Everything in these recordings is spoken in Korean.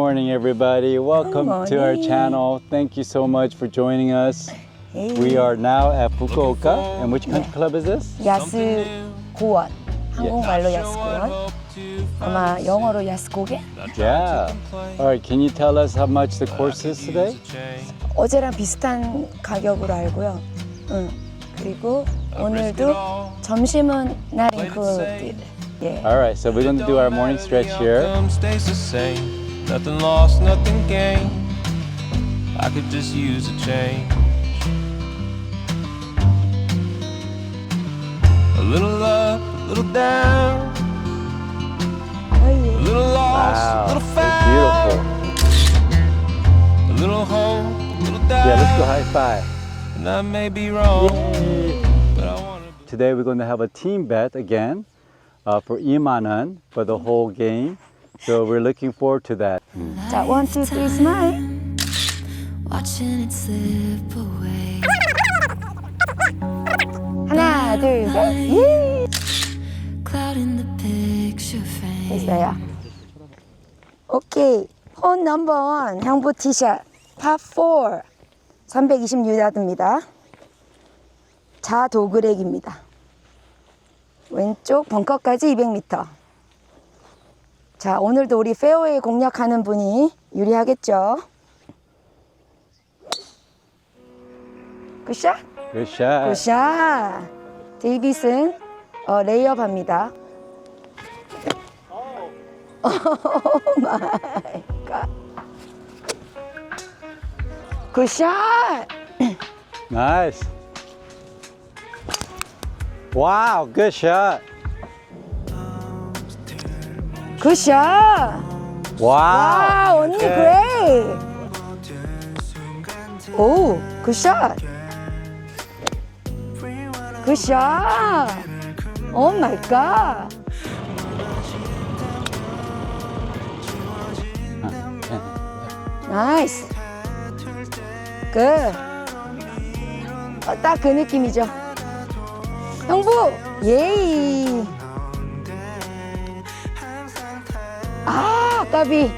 morning, everybody. Welcome to our morning. channel. Thank you so much for joining us. We are now at Fukuoka. And which country club is this? 야스고원 한국말로 야스고원 아마 영어로 야스고게 Yeah. All right, can you tell us how much the course is today? 어제랑 비슷한 가격으로 알고요 응. 그리고 오늘도 점심은 not included 예. All right, so we're going to do our morning stretch here. Outcome stays the same. Nothing lost, nothing gained. I could just use a change. A little up, a little down. A little lost, Wow, a little found. beautiful. A little home, a little down. Yeah, let's go high five. And I may be wrong, but I wanna. Today we're going to have a team bet again uh, for Imanan for the whole game. So we're looking forward to that. 자 원, 투, 쓰리, 스마일 Watching it slip away 하나 둘 셋 예. Cloud in the picture frame 됐어요 오케이 혼 넘버 원 형부 티샷 파4 326야드입니다 자 도그렉입니다 왼쪽 벙커까지 200m 자 오늘도 우리 페어웨이 공략하는 분이 유리하겠죠? 굿샷 shot. 굿샷 데이비슨 어, 레이업 합니다. 오 마이 갓 굿샷 good shot. 굿샷 Wow. 와 언니 Okay. 그레이. 오 굿샷. 굿샷. 오 마이 갓. 나이스. 굿딱 그 느낌이죠. 형부 예이 까비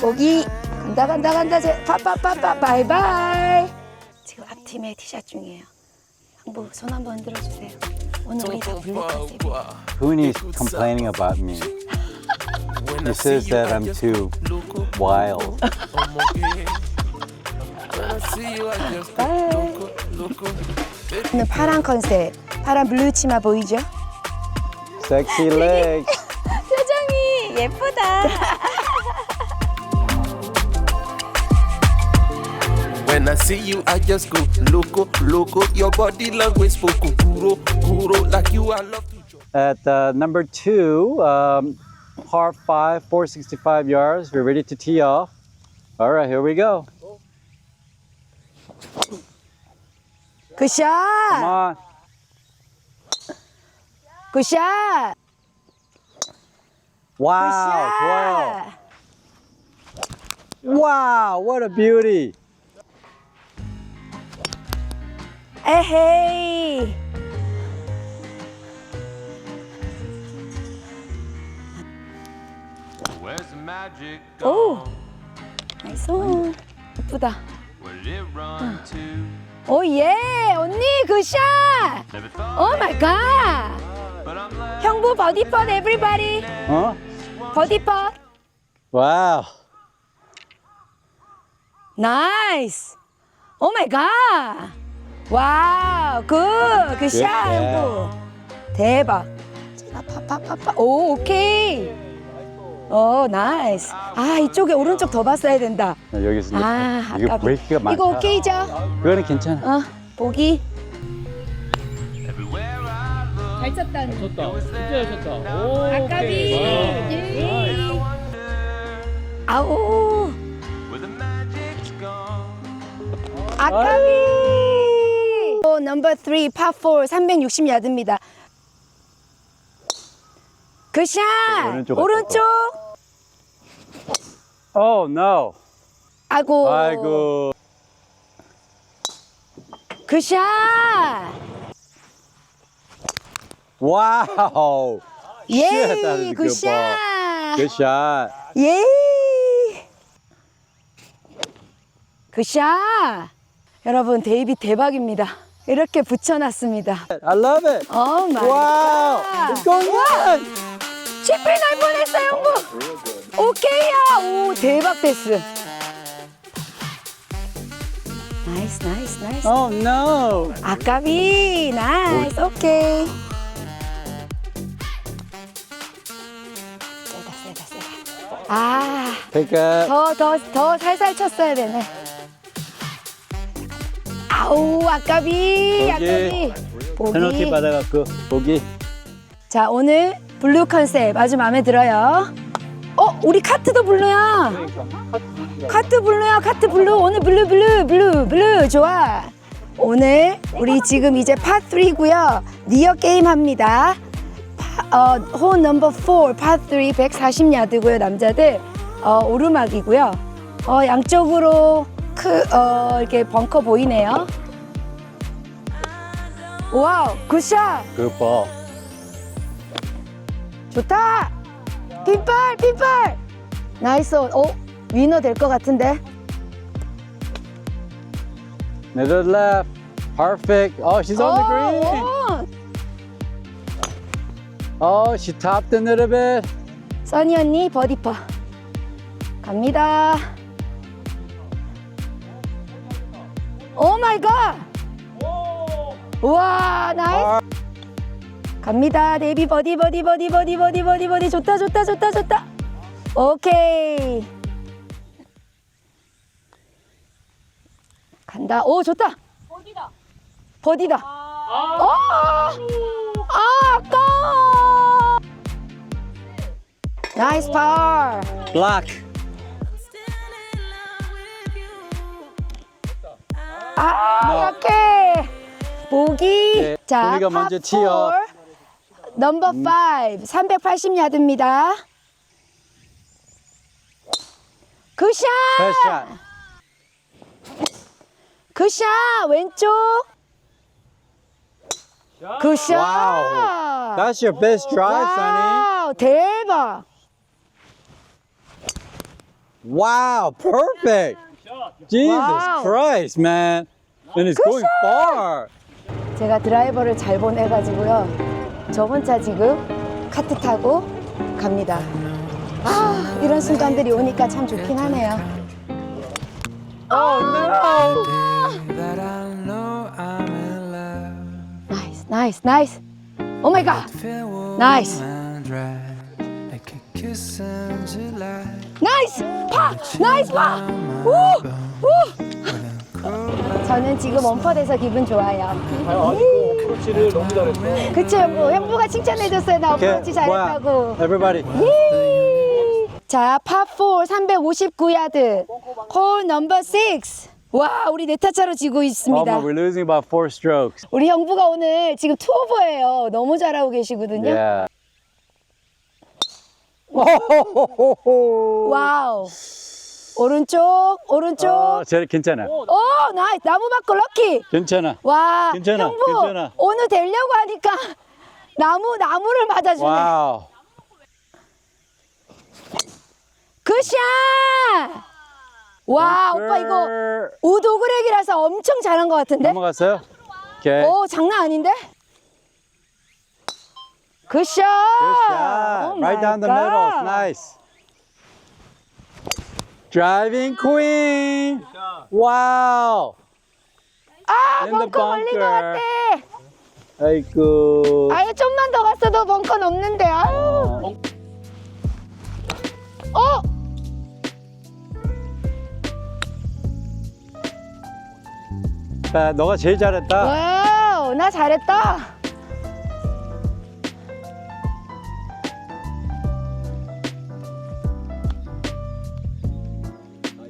고기 간다 간다 간다 제 파파파파 바이바이 지금 앞팀의 티샷 중이에요 형부 손 한번 흔들어 주세요 오늘 우리 다 블루카세 Pooney's complaining about me. He says that I'm too wild. 오늘 파란 컨셉 파란 블루 치마 보이죠? Sexy legs. 표정이 예쁘다 When I see you, I just go loco, loco. Your body language spoken kuro, like you are love to. At uh, number two, um, par five, 465 yards. We're ready to tee off. All right, here we go. Good shot. Come on. Good shot. Wow, Good shot. wow, what a beauty. 에헤이 Where's the magic 오 gone? 나이스 예쁘다 it run to? 오 예 언니 굿샷 Never thought, 오 마이 갓 but I'm glad. 형부 버디 펫 에브리바디 Huh? 버디 펫 Wow. 나이스 오 마이 갓 와우 굿 굿샷. 예. 형부 대박. 파파파파. 오 오케이. 오 나이스. 아 이쪽에 오른쪽 더 봤어야 된다. 여기서 아 이거 아깝이 브레이크가 많다. 이거 오케이죠 그거는 괜찮아. 어 보기. 잘 쳤다. 쳤다. 진짜 잘 쳤다. 오, 아까비. 예. 아우. 아까비 오, 넘버 3 파4 360야드입니다 굿샷 굿샷! 오른쪽 오른쪽! Oh no. 아이고. 아이고. 굿샷! 와우. 예! Good 굿샷! Good shot. 예! 굿샷! 여러분, 데이비 대박입니다. 이렇게 붙여놨습니다. I love it. 오 마이 Wow. going good. 치필 날 뻔했어, 형부. 오케이야. 오, 대박 패스. 나이스, 나이스, 나이스. Oh no. 아까비. 나이스, 오케이. 세다, 세다, 세다. 아, Pick up. 더, 더, 더 살살 쳤어야 되네. 아우, 아까비. 아까비. 페널티 받아갖고 보기. 자 오늘 블루 컨셉 아주 마음에 들어요. 어 우리 카트도 블루야. 카트 블루야 카트 블루 오늘 블루 블루 블루 블루 좋아. 오늘 우리 지금 이제 파 3고요. 리어 게임 합니다. 파, 어, 홀 넘버 4, 파3 140야드고요. 남자들 어, 오르막이고요. 어, 양쪽으로 크, 어, 이렇게 벙커 보이네요. 와우, 굿샷! Ball. 좋다! 핀발, 핀발! 나이스. 오, 위너 될 것 같은데? Middle left. Perfect. Oh, she's on the green. 오, Oh, she topped a little bit. 써니 언니 버디퍼. 갑니다. 오 마이 갓! 우와, 나이스! 갑니다. 데이비 버디, 버디, 버디, 버디, 버디, 버디, 버디. 좋다, 좋다, 좋다, 좋다. 오케이. 간다. 오, 좋다. 버디다. 버디다. 아, 아, 아까워. 나이스 파. Block. 아, 약해. 보기. 네, 자, 보기가 먼저 티어. 넘버 5, 380야드입니다. 굿샷! First shot. 굿샷! 왼쪽. 굿샷! Wow. That's your best drive, Sonny. 와우, 대박. Wow, perfect. Jesus Wow. Christ, man. And it's going far. 제가 드라이버를 잘 보내가지고요. 저번 차 지금 카트 타고 갑니다. 아, 이런 순간들이 오니까 참 좋긴 하네요. Oh no. that I know I'm in love. 나이스, 나이스, 나이스. 오 마이 갓. Nice. dry, like a kiss in July. 나이스! 파! 나이스 파! 우! 우! 저는 지금 원퍼돼서 기분 좋아요. 어프로치를 너무 잘했어. 그쵸, 형부? 형부가 칭찬해줬어요. 나 어프로치 잘했다고. Everybody. 자, 파4 359야드. 홀 넘버 6. 와, 우리 네타차로 지고 Oh, 있습니다. my, we're losing about four strokes. 우리 형부가 오늘 지금 투오버예요. 너무 잘하고 계시거든요. Yeah. 와우. 오른쪽, 오른쪽. 어, 쟤 괜찮아. 오, 나이스. 나무바꿔 럭키. 괜찮아. 와, 괜찮아, 형부 괜찮아. 오늘 되려고 하니까 나무 나무를 맞아주네. Wow. 굿샷! 와, 오빠 이거 우도그렉이라서 엄청 잘한 것 같은데? 넘어갔어요? 오케이. 오, 장난 아닌데? 굿샷! Good shot. 오 right down the middle. It's 갓. nice. Driving queen. Wow. 아, In the 벙커 걸린 것 같아. bunker. 아이고. 아유, 좀만 더 갔어도 벙커 넘는데. 아유. 어? 야, 너가 제일 잘했다. 와우, 나 잘했다.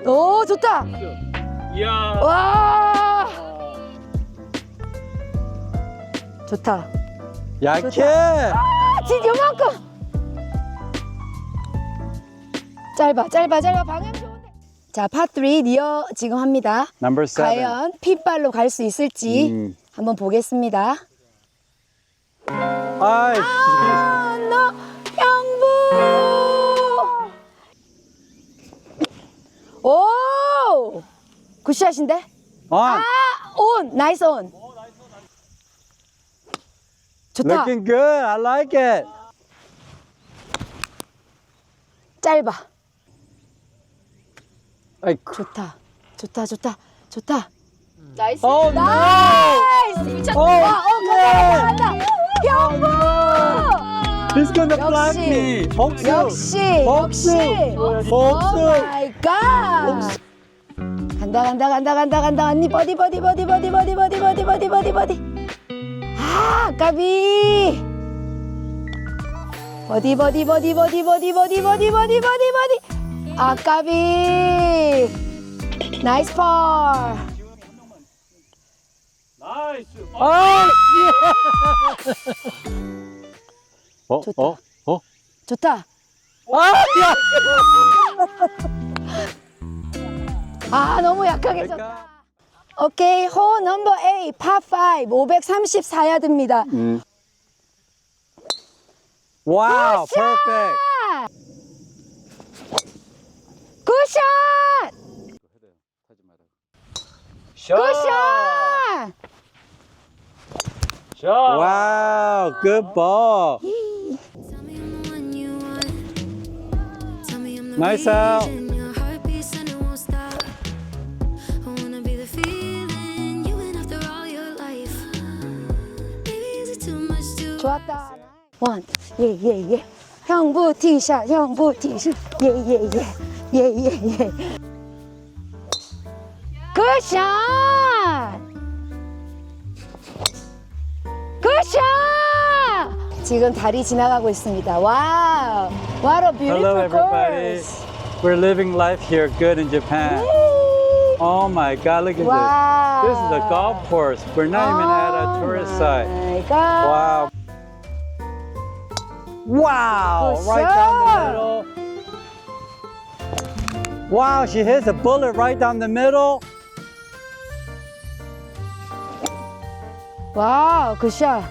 오, 좋다. 이야. 와. 좋다. 약해. 아, 진 요만큼. 짧아 짧아 짧아 방향 좋은데 자 파3 니어 지금 합니다 Number seven. 과연 핏발로 갈 수 있을지 음. 한번 보겠습니다 아이, 아, 너 형부 오 굿샷인데 on. 온 나이스 온 좋다 Looking good. I like it. 짧아 아이쿠. 좋다 좋다 좋다 좋다 나이스. Oh no! 나이스 어, 와, 어 간다 간다 형부 He's gonna 역시. me. 복수. 역시 복수. 역시 복수. 오 마이 갓 간다 간다 간다 간다 간다 언니 버디 버디 버디 버디 버디 버디 버디 버디 버디 버디 아 까비 버디 버디 버디 버디 버디 버디 버디 버디 버디 버디 아 까비 나이스 펄 나이스. 아, 어, 좋다. 어, 어. 좋다 아, 야. 아 너무 약하게 쳤다 오케이 호 넘버 A 파5 534야드입니다 음. Wow, perfect. 굿샷 샷. 굿샷 샷. Good ball. Tell much to 좋았다 원 예 예 예 형부 티샷 형부 티샷 예 예 예 예 예 예 굿샷 굿샷 지금 다리 지나가고 있습니다 와우 What a Hello, beautiful everybody. course We're living life here good in Japan. Oh my God, look at wow this. This is a golf course. We're not even at a tourist site. my God. Wow. Wow, Good right shot. down the middle. Wow, she hits a bullet right down the middle. 와우 굿샷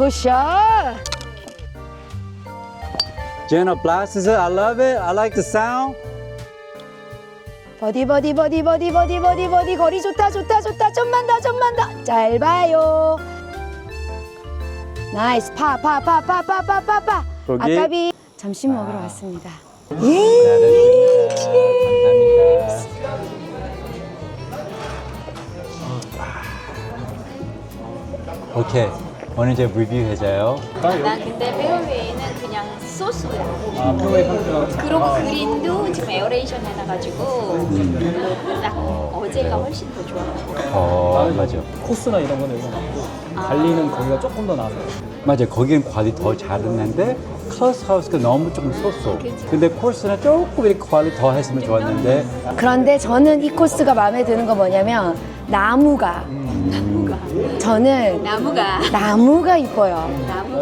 굿샷. Jenna blasts it. I love it. I like the sound. 버디 버디 버디 버디 버디 버디 버디. 거리 좋다 좋다 좋다. 좀만 더 좀만 더. 짧아요. 나이스. 파 파 파 파 파 파 파파. 거기. 아까비 점심 먹으러 왔습니다. 오케이. 오늘 이제 리뷰 해줘요. 난 근데 페어웨이는 그냥 소스야. 아, 그리고 그린도 지금 에어레이션 해놔가지고 딱 어제가 훨씬 더 좋아. 어, 맞아. 코스나 이런 거는 여기가 맞고 달리는 거기가 조금 더 나아요. 맞아. 거기는 관리 더 잘했는데 클러스 하우스가 너무 조금 쏘쏘. 근데 코스는 조금 이렇게 관리 더 했으면 좋았는데 그런데 저는 이 코스가 마음에 드는 건 뭐냐면 나무가 저는 나무가 나무가 이뻐요.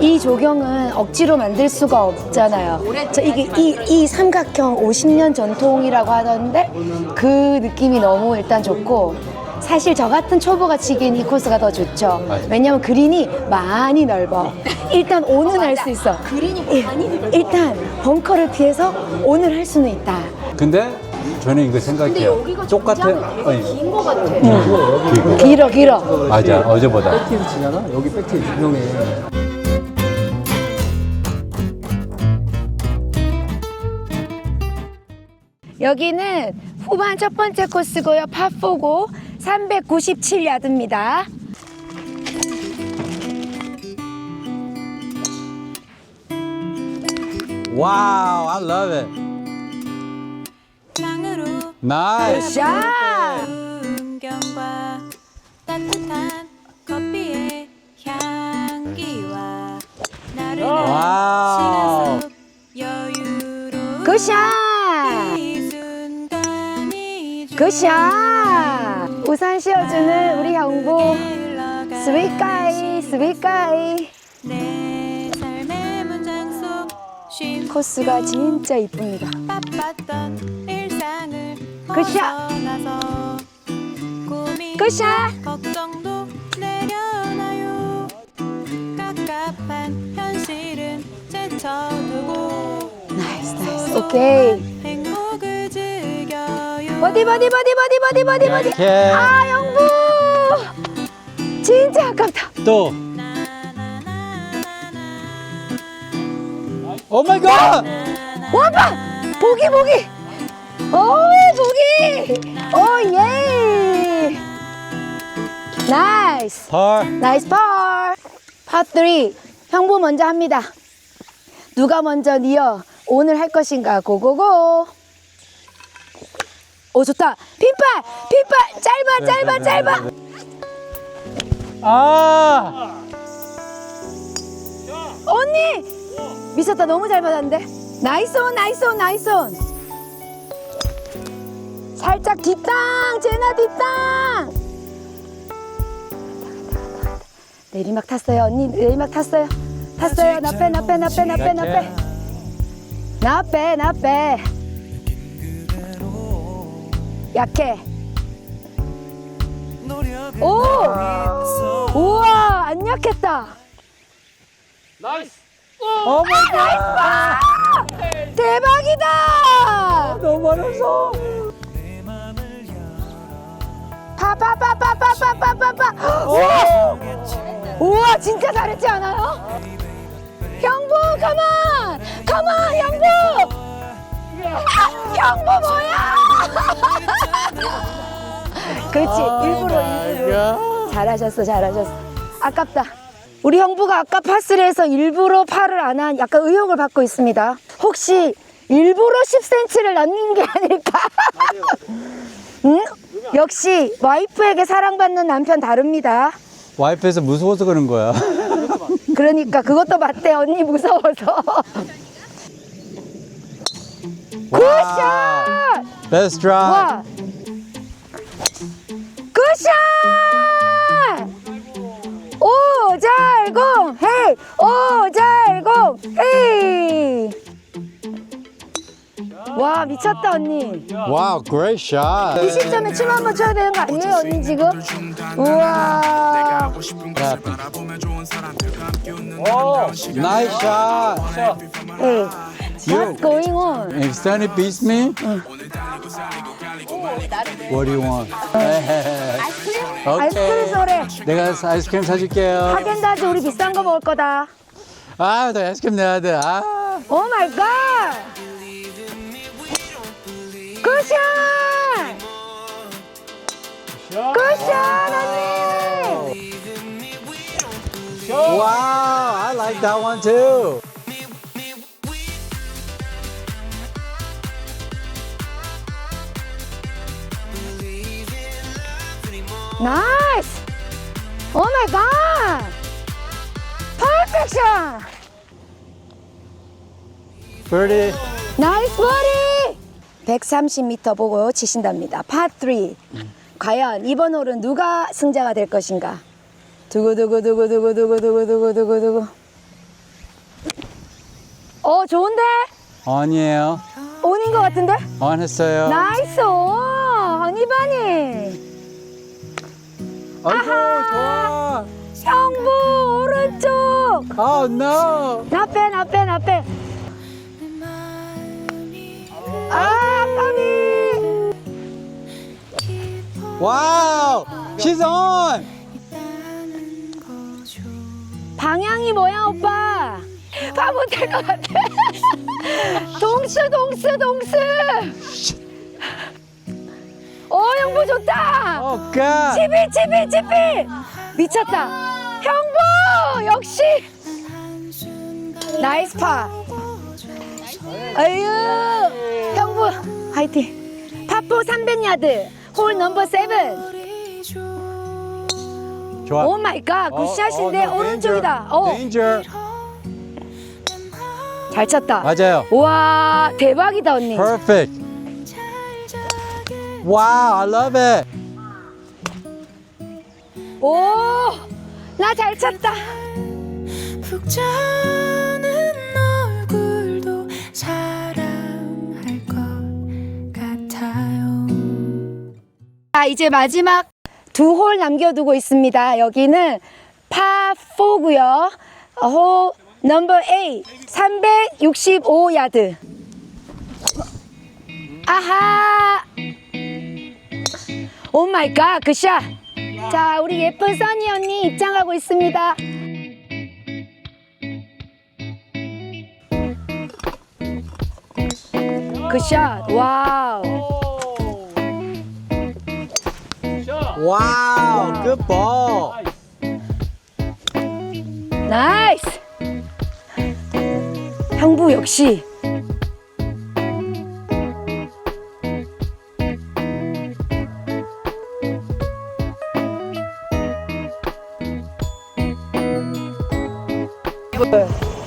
이 조경은 억지로 만들 수가 없잖아요. 저 이게 이, 이 삼각형 50년 전통이라고 하던데 그 느낌이 너무 일단 좋고 사실 저 같은 초보가 치기엔 이 코스가 더 좋죠. 맞아. 왜냐면 그린이 많이 넓어. 일단 오는 할수 있어. 그린이 많이 넓어. 일단 벙커를 피해서 오늘 할 수는 있다. 근데 저는 이거 근데 생각해요. 여기가 똑같은 정장이 아니, 되게 긴거 같아. 이거. 길어 길어. 맞아. 어제보다. 백티에서 지나나? 여기 백티 유명해. 여기는 후반 첫 번째 코스고요. 파4고 397야드입니다. Wow, I love it. Nice. 샷! 풍경과 따뜻한 커피의 향기와 나른한 와우. 시간 속 여유로운 굿샷! 이 순간이 굿샷! 우산 씌워주는 우리 형부 스윗가이 스윗가이 내 삶의 문장 속 쉼 코스가 진짜 이쁩니다. 바빴던 일 고민 굿샷! 걱정도 내려놔요 깝깝한 현실은 제쳐두고 나이스 나이스. 오케이. 행복을 즐겨요 버디 버디 버디 버디 버디 버디 버디. 이렇게 아 영부. 진짜 아깝다. 또. 오 마이 갓! 와봐. 보기 보기. 오 보기. 오 예. 나이스. par. 나이스 파. 파3 형부 먼저 합니다. 누가 먼저 니어 오늘 할 것인가 고고고. 오 좋다. 핀발 핀발 짧아 짧아 짧아. 아! 언니 미쳤다 너무 잘 받았는데. 나이스 온 나이스 온 나이스 온. 살짝 뒷땅 제나 뒷땅. 내리막 탔어요 언니. 내리막 탔어요. 탔어요. 나빼 나빼 나빼 나빼 나 빼. 나빼 나 빼. 약해. 오! 우와 안 약했다. 오 마이 갓! 대박이다! 너무 어려서. 파파파파파파파파 우와. 우와 진짜 잘했지 않아요? 형부 가만 가만 형부. 아, 형부 뭐야? 그렇지 일부러 일부러. 잘하셨어 잘하셨어. 아깝다. 우리 형부가 아까 파스를 해서 일부러 팔을 안한 약간 의혹을 받고 있습니다. 혹시 일부러 10cm를 남긴 게 아닐까 응? 역시 와이프에게 사랑받는 남편 다릅니다. 와이프에서 무서워서 그런 거야. 그러니까 그것도 맞대 언니 무서워서. 굿샷! 베스트 드라이브. 와. 굿샷! 오잘공 헤이 오잘공 헤이 와 미쳤다 언니 와우, great shot. 이 시점에 춤 한번 춰야 되는 거 아니에요 언니 지금? 우와 Nice shot. Hey, what's going on? If Sunny beats me, what do you want? 아이스크림 오케이. 소래. 내가 아이스크림 사줄게요. 하겐다즈 우리 비싼 거 먹을 거다. 아, 나 아이스크림 내야 돼. 아. 오 마이 갓! 굿샷! 굿샷, 언니! Wow, I like that one too. Nice! Oh my god! Perfection! Birdie. Nice birdie! 나이스 버디! 130m 보고 치신답니다. 파3. 과연 이번 홀은 누가 승자가 될 것인가? 두구두구두구두구두구두구두구두구. 어, 좋은데? 아니에요. 온인 것 같은데? 안 했어요. 나이스 온! 허니바니! 아이고, 좋아. 형부, 오른쪽! Oh no. 나 빼, 나 빼, 나 빼. 아! Wow, she's on. 방향이 뭐야 오빠? 봐 못할 것 같아. 동스 동스 동스. 오 형부 좋다. God. 치비 치비 치비. 미쳤다. 형부 역시. 나이스 파. 아유 형부 화이팅. 파포 300야드 홀 넘버 7. 좋아. 오 마이 갓 굿샷인데 어, 어, 오른쪽이다. danger. 어. Danger. 잘 쳤다. 맞아요. 와 대박이다 언니. Perfect. Wow, I love it. 오, 나 잘 쳤다. 푹 자 자, 이제 마지막 두 홀 남겨두고 있습니다. 여기는 파4고요. 홀 넘버 8, 365야드. 아하! 오 마이 갓, 그 샷! 자, 우리 예쁜 써니 언니 입장하고 있습니다. 그 샷, 와우. Good ball. 나이스! 형부 역시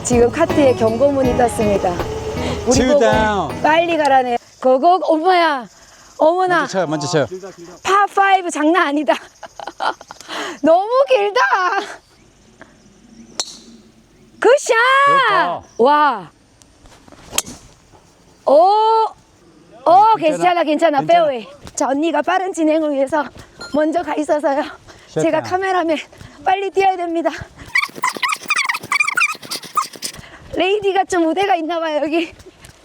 지금 카트에 경고문이 떴습니다. 우리 Two 보고 down. 빨리 가라네. 고고 엄마야. 어머나. 먼저 쳐요, 먼저 쳐요. 파5 장난 아니다. 너무 길다. 굿샷! 좋다. 와. 오. 오, 괜찮아, 괜찮아. 괜찮아. 페어웨이. 자, 언니가 빠른 진행을 위해서 먼저 가 있어서요. 제가 샷다운. 카메라맨 빨리 뛰어야 됩니다. 레이디가 좀 무대가 있나 봐요, 여기.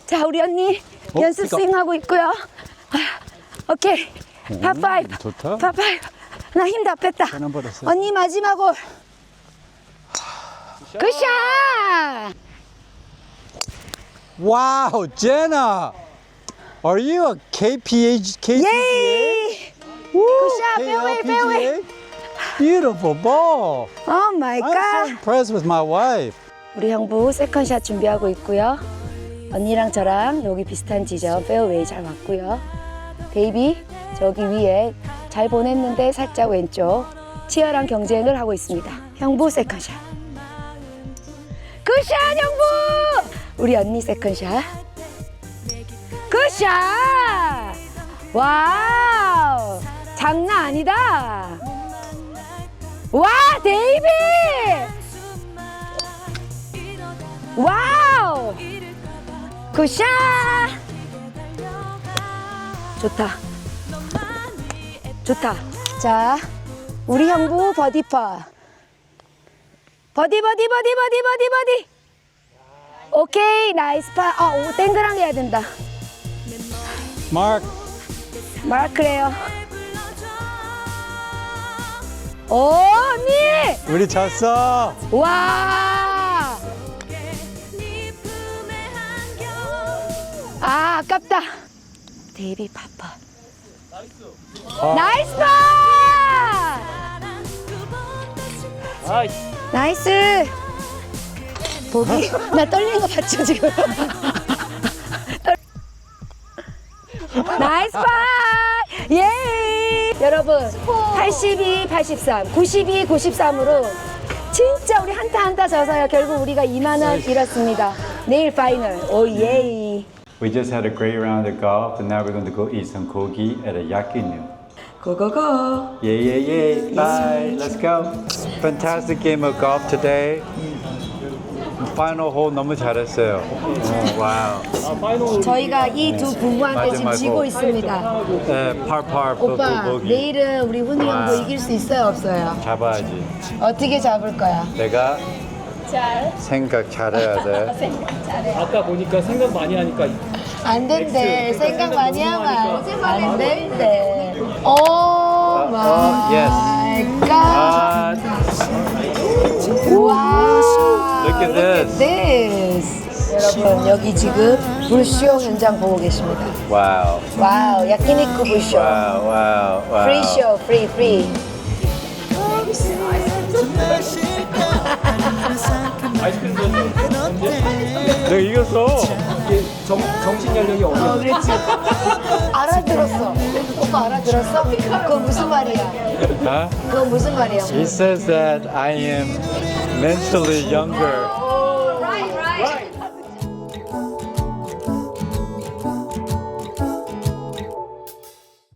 자, 우리 언니 어, 연습 이거. 스윙 하고 있고요. 아, 오케이. 파5. 좋다. 파5. 나힘 다 뺐다. 받았어요. 언니 마지막 홀. 굿샷! Wow, Jenna. Are you a KPH, KPGA? 예이! Woo, 굿샷, 페어웨이, 페어웨이. Beautiful ball. 오 마이 I'm so 갓. impressed with my wife. 우리 형부 세컨샷 준비하고 있고요. 언니랑 저랑 여기 비슷한 지점 페어웨이 잘 왔고요. 베이비 저기 위에 잘 보냈는데 살짝 왼쪽 치열한 경쟁을 하고 있습니다. 형부 세컨샷. 굿샷 형부! 우리 언니 세컨샷. 굿샷! 와우! 장난 아니다. 와 데이비! 와우! 굿샷! 좋다. 좋다. 자, 우리 형부 버디파. 버디, 버디, 버디, 버디, 버디, 버디. 오케이, 나이스 파. 아, 오, 땡그랑 해야 된다. Mark. 마크래요. 오, 언니! 우리 졌어. 와! 아, 아깝다. 데이비 파파. 나이스 파! 나이스! 보기? 나 떨리는 거 봤죠, 지금? 떨- 나이스 파! 예! 여러분, 82, 83, 92, 93으로 진짜 우리 한타 한타 져서요. 결국 우리가 2만 원 잃었습니다. 내일 파이널. 오 예이. We just had a great round of golf, and now we're going to go eat some kogi at a yakinu. 고고고. Yay, yay, yay. Bye. Let's go. Fantastic game of golf today. Final hole 너무 잘했어요. 오, 와우. 저희가 이 두 부부한테 지금 마지막 지고 홀. 있습니다. 네, parpar 오빠, 보기 내일은 우리 훈이 형도 와. 이길 수 있어요, 없어요? 잡아야지. 어떻게 잡을 거야? 내가 생각 잘해야 돼. 아까 보니까 생각 많이 하니까 안 된대. 생각 많이 하면 안 된대. 오 어, 마이 갓. 아, 와. Look at this. this. 여러분 여기 지금 불쇼 현장 보고 계십니다. 와우. 와우 야키니쿠 불쇼. 와우, 와우, 와우. 프리 쇼 프리 프리. 내가 이겼어. 정, 정신 연령이 어려. 어 그렇지. 알아들었어. 오빠 알아들었어? 그거 무슨 말이야? 어? 그거 무슨 말이야? He says that I am mentally younger